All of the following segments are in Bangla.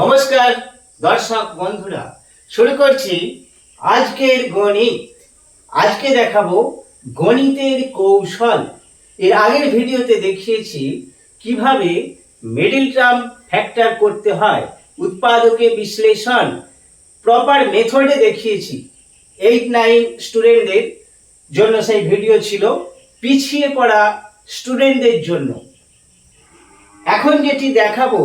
নমস্কার, দর্শক বন্ধুরা, শুরু করছি আজকের গণিত। আজকে দেখাবো গণিতের কৌশল। এর আগের ভিডিওতে দেখিয়েছি কীভাবে মিডিল টার্ম ফ্যাক্টর করতে হয়, উৎপাদকে বিশ্লেষণ। প্রপার মেথডে দেখিয়েছি। এইট নাইন স্টুডেন্টদের জন্য সেই ভিডিও ছিল, পিছিয়ে পড়া স্টুডেন্টদের জন্য। এখন যেটি দেখাবো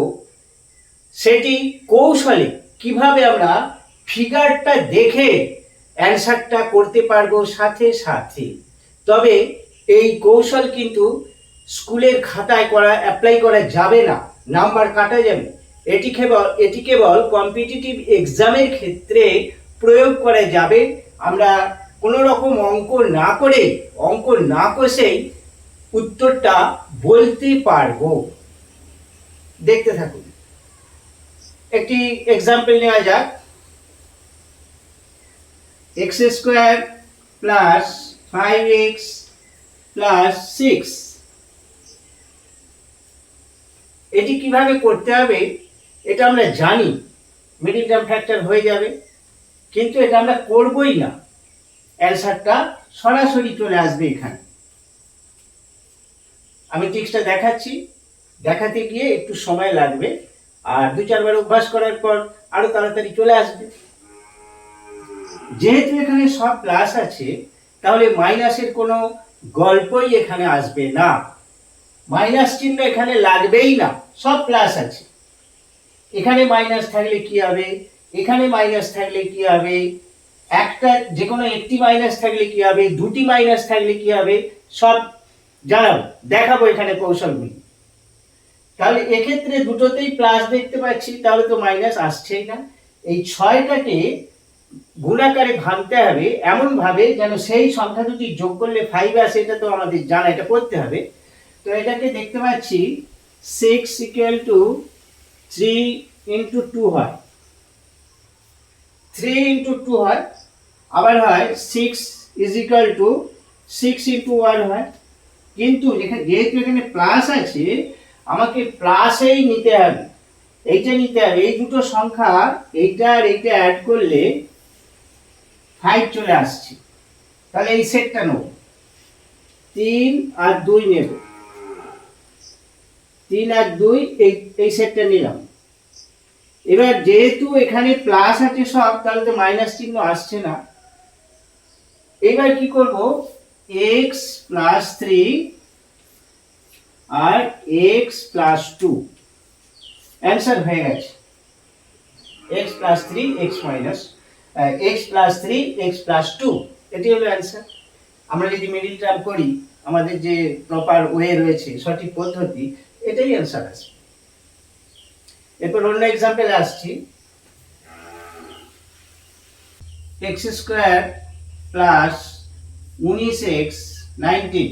সেটি কৌশলে কীভাবে আমরা ফিগারটা দেখে অ্যান্সারটা করতে পারব সাথে সাথে। তবে এই কৌশল কিন্তু স্কুলের খাতায় করা অ্যাপ্লাই করা যাবে না। নাম্বার কাটা যাবে। এটি কেবল এটি কেবল কম্পিটিটিভ এক্সামের ক্ষেত্রে প্রয়োগ করা যাবে। আমরা কোনো রকম অঙ্ক না করে, অঙ্ক না কষেই উত্তরটা বলতে পারব। দেখতে থাকুন। একটি এক্সাম্পল নেওয়া যাক। X square plus five x plus six এটি কীভাবে করতে হবে, এটা আমরা জানি। মিডিল টার্ম ফ্যাক্টর হয়ে যাবে। কিন্তু এটা আমরা করবই না। অ্যান্সারটা সরাসরি চলে আসবে এখানে। আমি টিক্সটা দেখাচ্ছি। দেখাতে গিয়ে একটু সময় লাগবে। আর দু চারবার অভ্যাস করার পর আরও তাড়াতাড়ি চলে আসবে। যেহেতু এখানে সব প্লাস আছে, তাহলে মাইনাসের কোনো গল্পই এখানে আসবে না। মাইনাস চিহ্ন এখানে লাগবেই না, সব প্লাস আছে। এখানে মাইনাস থাকলে কি হবে? এখানে মাইনাস থাকলে কি হবে? একটা যে কোনো একটি মাইনাস থাকলে কি হবে? দুটি মাইনাস থাকলে কি হবে? সব জানাব, দেখাবো এখানে কৌশলগুলি। তাহলে এক্ষেত্রে দুটোতেই প্লাস দেখতে পাচ্ছি, তাহলে তো মাইনাস আসছেই না। এই ছয়টাকে গুণাকারে ভাঙতে হবে এমন ভাবে যেন সেই সংখ্যা দুটি যোগ করলে ফাইভ আসে, এটা তো আমাদের জানা, এটা করতে হবে। তো এটাকে দেখতে পাচ্ছি six equal to three into two হয়। থ্রি ইন্টু টু হয়, আবার হয় six is equal to six into one হয়। কিন্তু যেহেতু এখানে প্লাস আছে আমাকে প্লাসেই নিতে হবে। এইটা নিতে হবে। এই দুটো সংখ্যা এইটা আর এইটা অ্যাড করলে ফাইভ চলে আসছে। তাহলে এই সেটটা নেব। তিন আর দুই নেব। তিন আর দুই এই সেটটা নিলাম। এবার যেহেতু এখানে প্লাস আছে সব, তাহলে তো মাইনাস চিহ্ন আসছে না। এবার কি করব? এক্স প্লাস থ্রি আর এক্স প্লাস টু অ্যান্সার হয়ে গেছে। X plus three x minus x plus three x plus two এটি হলো অ্যান্সার আমরা যদি মিডিল টার্ম করি, আমাদের যে প্রপার ওয়ে রয়েছে, সঠিক পদ্ধতি, এটাই অ্যান্সার আসবে। এরপর অন্য এক্সাম্পল আসছি। এক্স স্কোয়ার প্লাস উনিশ এক্স নাইনটিন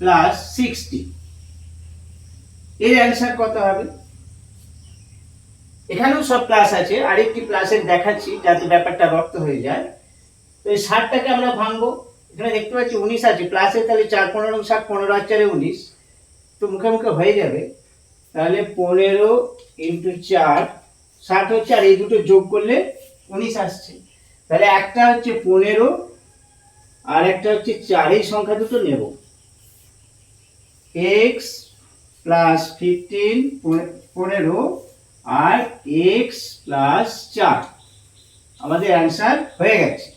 প্লাস সিক্সটি এর অ্যান্সার কত হবে? এখানেও সব প্লাস আছে, আরেকটি প্লাসের দেখাচ্ছি যাতে ব্যাপারটা রক্ত হয়ে যায়। তো এই ষাটটাকে আমরা ভাঙবো। এখানে দেখতে পাচ্ছি উনিশ আছে প্লাসে তাহলে চার পনেরো ষাট পনেরো আর চারে উনিশ। তো মুখে মুখে হয়ে যাবে। তাহলে পনেরো ইন্টু চার, ষাট হচ্ছে, আর এই দুটো যোগ করলে উনিশ আসছে। তাহলে একটা হচ্ছে পনেরো, আর একটা হচ্ছে চার, এই সংখ্যা দুটো নেব। এক্স প্লাস ফিফটিন পনেরো আর এক্স প্লাস চার। আমাদের অ্যান্সার হয়ে গেছে।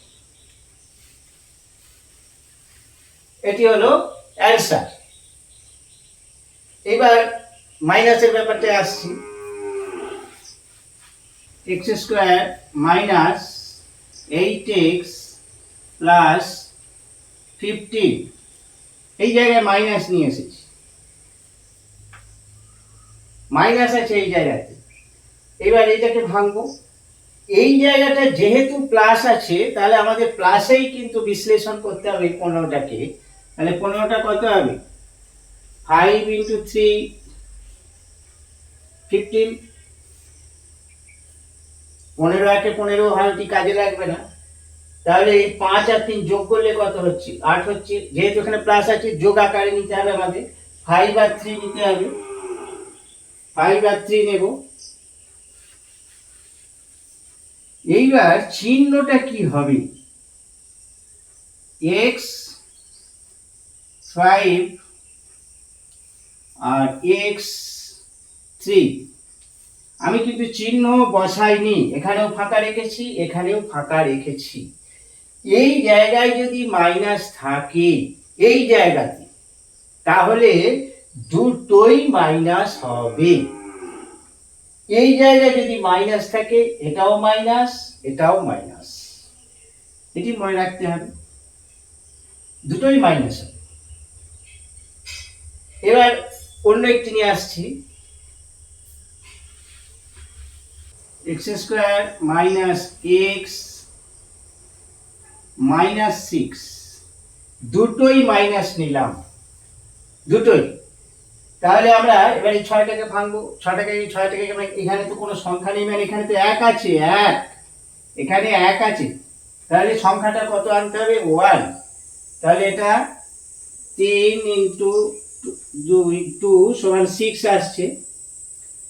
এটি হলো অ্যান্সার এবার মাইনাসের ব্যাপারটা আসছি। X square minus eight x plus fifteen এই জায়গায় মাইনাস নিয়ে এসেছি। মাইনাস আছে এই জায়গাতে। এবার এইটাকে ভাঙবো। এই জায়গাটা যেহেতু প্লাস আছে, তাহলে আমাদের প্লাসেই কিন্তু বিশ্লেষণ করতে হবে পনেরোটাকে। তাহলে পনেরোটা কত হবে? ফাইভ ইন্টু থ্রি ফিফটিন পনেরো একে পনেরো হালটি কাজে লাগবে না। তাহলে এই পাঁচ আর তিন যোগ করলে কত হচ্ছে? আট হচ্ছে। যেহেতু এখানে প্লাস আছে, যোগ আকারে নিতে হবে আমাদের। ফাইভ আর থ্রি নিতে হবে। ফাইভ আর থ্রি নেব। এইবার চিহ্নটা কি হবে? এক্স, ফাইভ আর এক্স, থ্রি। আমি কিন্তু চিহ্ন বসাইনি, এখানেও ফাঁকা রেখেছি, এখানেও ফাঁকা রেখেছি। এই জায়গায় যদি মাইনাস থাকে, এই জায়গাতে, তাহলে দুটোই মাইনাস হবে। এই জায়গায় যদি মাইনাস থাকে, এটাও মাইনাস এটাও মাইনাস এটি মনে রাখতে হবে। দুটোই মাইনাস হবে। এবার অন্য একটি নিয়ে আসছি। X square minus x minus six দুটোই মাইনাস নিলাম। দুটোই। তাহলে আমরা এবার এই ছয়টাকে ভাঙবো ছয়টাকে এই ছয়টাকে এখানে তো কোনো সংখ্যা নেই মানে এখানে তো এক আছে, এক। এখানে এক আছে। তাহলে সংখ্যাটা কত আনতে হবে? ওয়ান। তাহলে এটা তিন ইন্টু দুই, টু সমান সিক্স আসছে।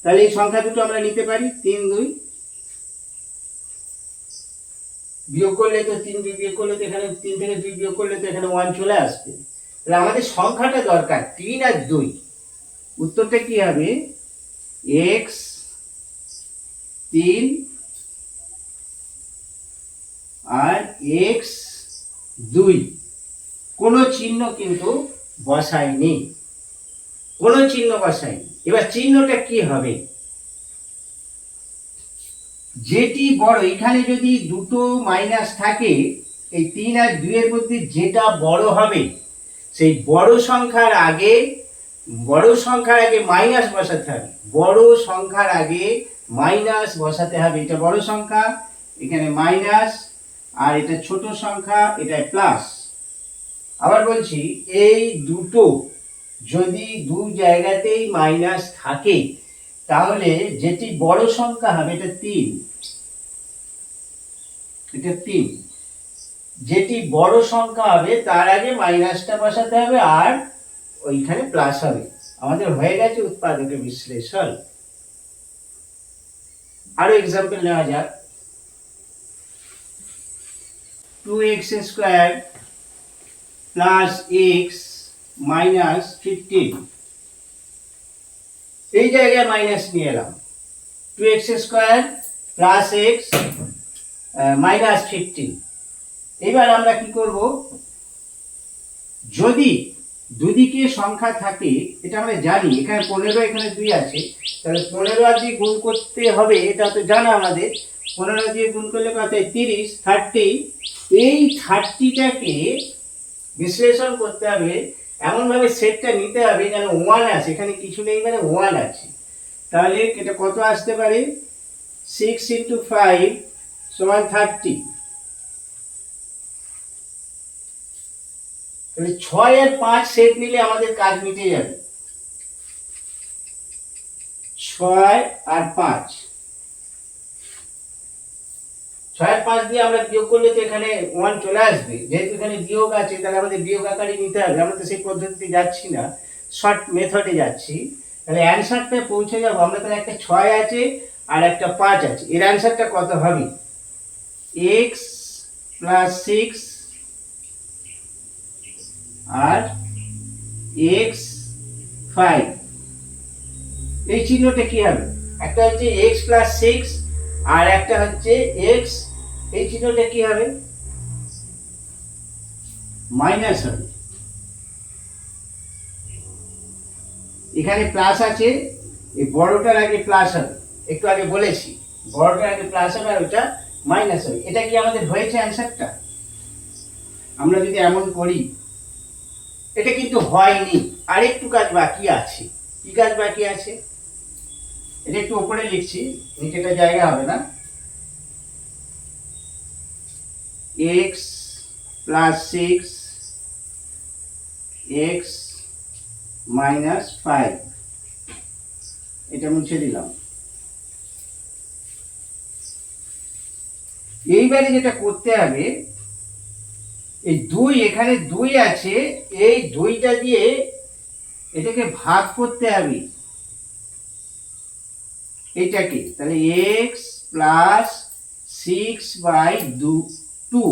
তাহলে এই সংখ্যা দুটো আমরা নিতে পারি, তিন, দুই। বিয়োগ করলে তো তিন, দুই বিয়োগ করলে তো এখানে তিন থেকে দুই বিয়োগ করলে তো এখানে ওয়ান চলে আসবে। তাহলে আমাদের সংখ্যাটা দরকার, তিন আর দুই। উত্তরটা কি হবে? এক্স তিন আর এক্স দুই। কোনো চিহ্ন কিন্তু বসায়নি। কোনো চিহ্ন বসায়নি। এবার চিহ্নটা কি হবে? যেটি বড়, এখানে যদি দুটো মাইনাস থাকে, এই তিন আর দুইয়ের মধ্যে যেটা বড় হবে, সেই বড় সংখ্যার আগে বড় সংখ্যার আগে মাইনাস বসাতে হবে। বড় সংখ্যার আগে মাইনাস বসাতে হবে। এটা বড় সংখ্যা, এখানে মাইনাস, আর এটা ছোট সংখ্যা, এটা প্লাস। আবার বলছি, এই দুটো যদি দু জায়গাতেই মাইনাস থাকে, তাহলে যেটি বড় সংখ্যা হবে, এটা তিন। এটা তিন। যেটি বড় সংখ্যা হবে, তার আগে মাইনাসটা বসাতে হবে, আর ওইখানে প্লাস হবে। আমাদের হয়ে গেছে উৎপাদকের বিশ্লেষণ। আরও এক্সাম্পল নেওয়া যাক। Two x square plus x minus fifteen এই জায়গায় মাইনাস নিয়ে এলাম। Two x square plus x minus fifteen এবার আমরা কি করব? যদি দুদিকে সংখ্যা থাকে, এটা আমরা জানি, এখানে পনেরো, এখানে দুই আছে, তাহলে পনেরো আর দিয়ে গুণ করতে হবে, এটা তো জানা আমাদের, পনেরো দিয়ে গুণ করলে কত? তিরিশ থার্টি এই থার্টিটাকে বিশ্লেষণ করতে হবে, এমনভাবে সেটটা নিতে হবে যেন ওয়ান আছে এখানে কিছু নেই মানে ওয়ান আছে। তাহলে এটা কত আসতে পারে? সিক্স ইন্টু ফাইভ সমান থার্টি তাহলে ছয় আর পাঁচ সেট নিলে আমাদের কাজ মিটে যাবে। ছয় আর পাঁচ। ছয় আর পাঁচ দিয়ে আমরা বিয়োগ করলে তো এখানে ওয়ান চলে আসবে। যেহেতু এখানে বিয়োগ আছে, তাহলে আমাদের বিয়োগ আকারে নিতে হবে। আমরা তো সেই পদ্ধতিতে যাচ্ছি না। শর্ট মেথডে যাচ্ছি। তাহলে অ্যান্সারটা পৌঁছে যাব। আমরা তাহলে একটা ছয় আছে আর একটা পাঁচ আছে। এর অ্যান্সারটা কত হবে? এক্স প্লাস সিক্স আর এক্স ফাইভ এই চিহ্নটা কি হবে? একটা হচ্ছে এক্স প্লাস সিক্স আর একটা হচ্ছে এক্স এই চিহ্নটা কি হবে? মাইনাস হবে। এখানে প্লাস আছে, এই বড়টার আগে প্লাস হবে। একটু আগে বলেছি, বড়টার আগে প্লাস হবে আর ওটা মাইনাস হবে। এটা কি আমাদের হয়েছে অ্যান্সারটা আমরা যদি এমন করি এটা কিন্তু হয়নি। আরেকটু কাজ বাকি আছে। কি কাজ বাকি আছে? এটা একটু উপরে লিখছি, নিচেটা জায়গা হবে না। X plus six x minus five এটা মুছে দিলাম। এইবারে যেটা করতে হবে এই দুই এখানে দুই আছে, এই দুইটা দিয়ে এটাকে ভাগ করতে হবে। এটাকে, তাহলে এক্স প্লাস সিক্স বাই দু টু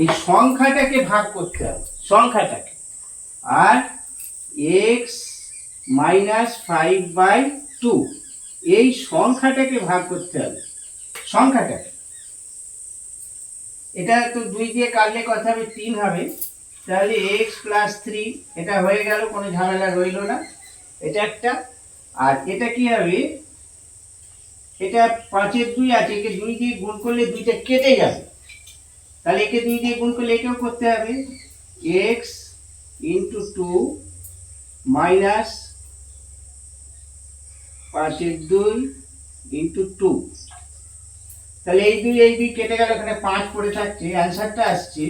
এই সংখ্যাটাকে ভাগ করতে হবে, সংখ্যাটাকে। আর x minus five by two এই সংখ্যাটাকে ভাগ করতে হবে, সংখ্যাটাকে। এটা তো দুই দিয়ে কাটলে কথা হবে তিন হবে। তাহলে এক্স প্লাস থ্রি এটা হয়ে গেল, কোনো ঝামেলা রইল না। এটা একটা। আর এটা কি হবে? এটা পাঁচের দুই আছে, একে দুই দিয়ে গুণ করলে দুইটা কেটে যাবে। তাহলে একে দুই দিয়ে গুণ করলে একেও করতে হবে। এক্স ইন্টু টু মাইনাস পাঁচের দুই ইন্টু টু তাহলে এই দুই এই দুই কেটে গেল, এখানে পাঁচ পড়ে থাকছে। অ্যান্সারটা আসছে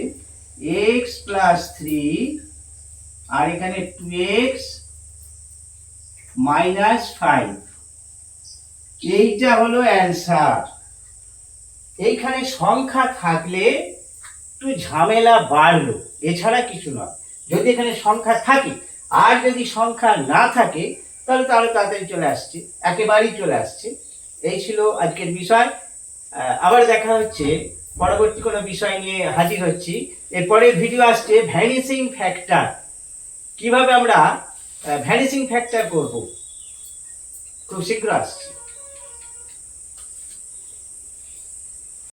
এক্স প্লাস থ্রি আর এখানে টু এক্স মাইনাস ফাইভ এইটা হলো অ্যান্সার এইখানে সংখ্যা থাকলে একটু ঝামেলা বাড়লো। এছাড়া কিছু নয়। যদি এখানে সংখ্যা থাকে, আর যদি সংখ্যা না থাকে, তাহলে তাহলে তাড়াতাড়ি চলে আসছে। একেবারেই চলে আসছে। এই ছিল আজকের বিষয়। আবার দেখা হচ্ছে। পরবর্তী কোনো বিষয় নিয়ে হাজির হচ্ছি। এরপরের ভিডিও আসছে ভ্যানিসিং ফ্যাক্টর কীভাবে আমরা ভ্যানিসিং ফ্যাক্টর করব? খুব শীঘ্র আসছে।